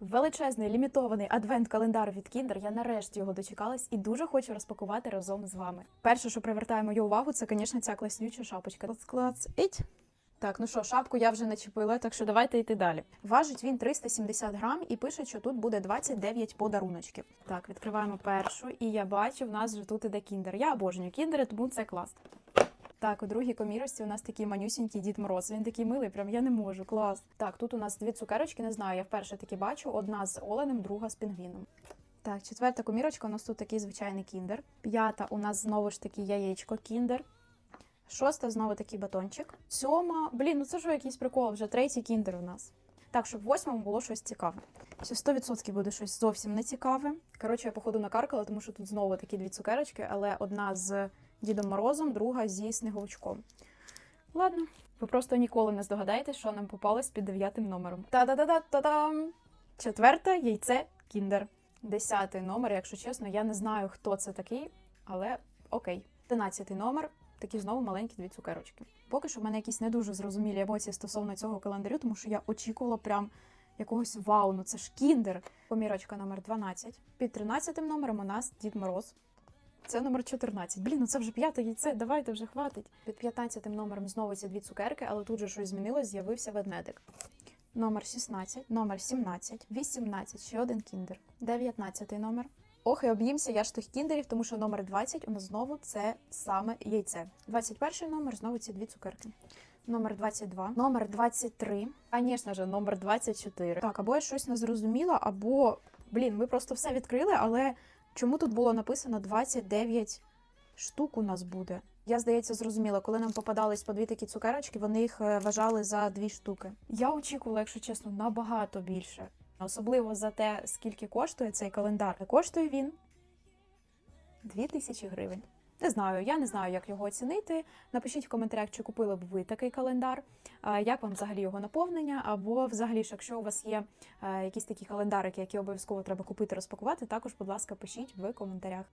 Величезний лімітований адвент-календар від Kinder. Я нарешті його дочекалась і дуже хочу розпакувати разом з вами. Перше, що привертає мою увагу, це, звісно, ця класнюча шапочка. Клац, іть. Так, ну що, шапку я вже начепила, так що давайте йти далі. Важить він 370 грам і пише, що тут буде 29 подаруночків. Так, відкриваємо першу, і я бачу, в нас вже тут іде кіндер. Я обожнюю кіндери, тому це клас. Так, у другій комірості у нас такий манюсінький Дід Мороз. Він такий милий, прям я не можу. Клас. Так, тут у нас дві цукерочки, не знаю, я вперше таки бачу. Одна з оленем, друга з пінгвіном. Так, четверта комірочка, у нас тут такий звичайний кіндер. П'ята у нас знову ж таки яєчко кіндер. Шоста знову такий батончик. Сьома, блін, ну це ж якийсь прикол, вже третій кіндер у нас. Так, щоб в восьмому було щось цікаве. Ще 100% буде щось зовсім не цікаве. Коротше, я походу накаркала, тому що тут знову такі дві цукерочки, але одна з Дідом Морозом, друга зі сніговичком. Ладно, ви просто ніколи не здогадаєтесь, що нам попалось під дев'ятим номером. Та-да-да-да-та-дам! Четверте яйце Кіндер. Десятий номер, якщо чесно, я не знаю, хто це такий, але окей. Одинадцятий номер. Такі знову маленькі дві цукерочки. Поки що в мене якісь не дуже зрозумілі емоції стосовно цього календарю, тому що я очікувала прям якогось вау, ну це ж кіндер. Помірочка номер 12. Під 13 номером у нас Дід Мороз. Це номер 14. Блін, ну це вже п'яте яйце, давайте вже хватить. Під 15 номером знову ці дві цукерки, але тут же щось змінилось, з'явився ведмедик. Номер 16, номер 17, 18, ще один кіндер. 19 номер. Ох, і об'їмся я ж тих кіндерів, тому що номер 20 у нас знову це саме яйце. 21 номер знову ці дві цукерки. Номер 22, номер 23, звісно ж, номер 24. Так, або я щось не зрозуміла, або, блін, ми просто все відкрили, але чому тут було написано 29 штук у нас буде? Я, здається, зрозуміла, коли нам попадались по дві такі цукерочки, вони їх е, вважали за дві штуки. Я очікувала, якщо чесно, набагато більше. Особливо за те, скільки коштує цей календар. Коштує він 2000 гривень. Не знаю, я не знаю, як його оцінити. Напишіть в коментарях, чи купили б ви такий календар, як вам взагалі його наповнення, або взагалі ж, якщо у вас є е, якісь такі календарики, які обов'язково треба купити, розпакувати, також, будь ласка, пишіть в коментарях.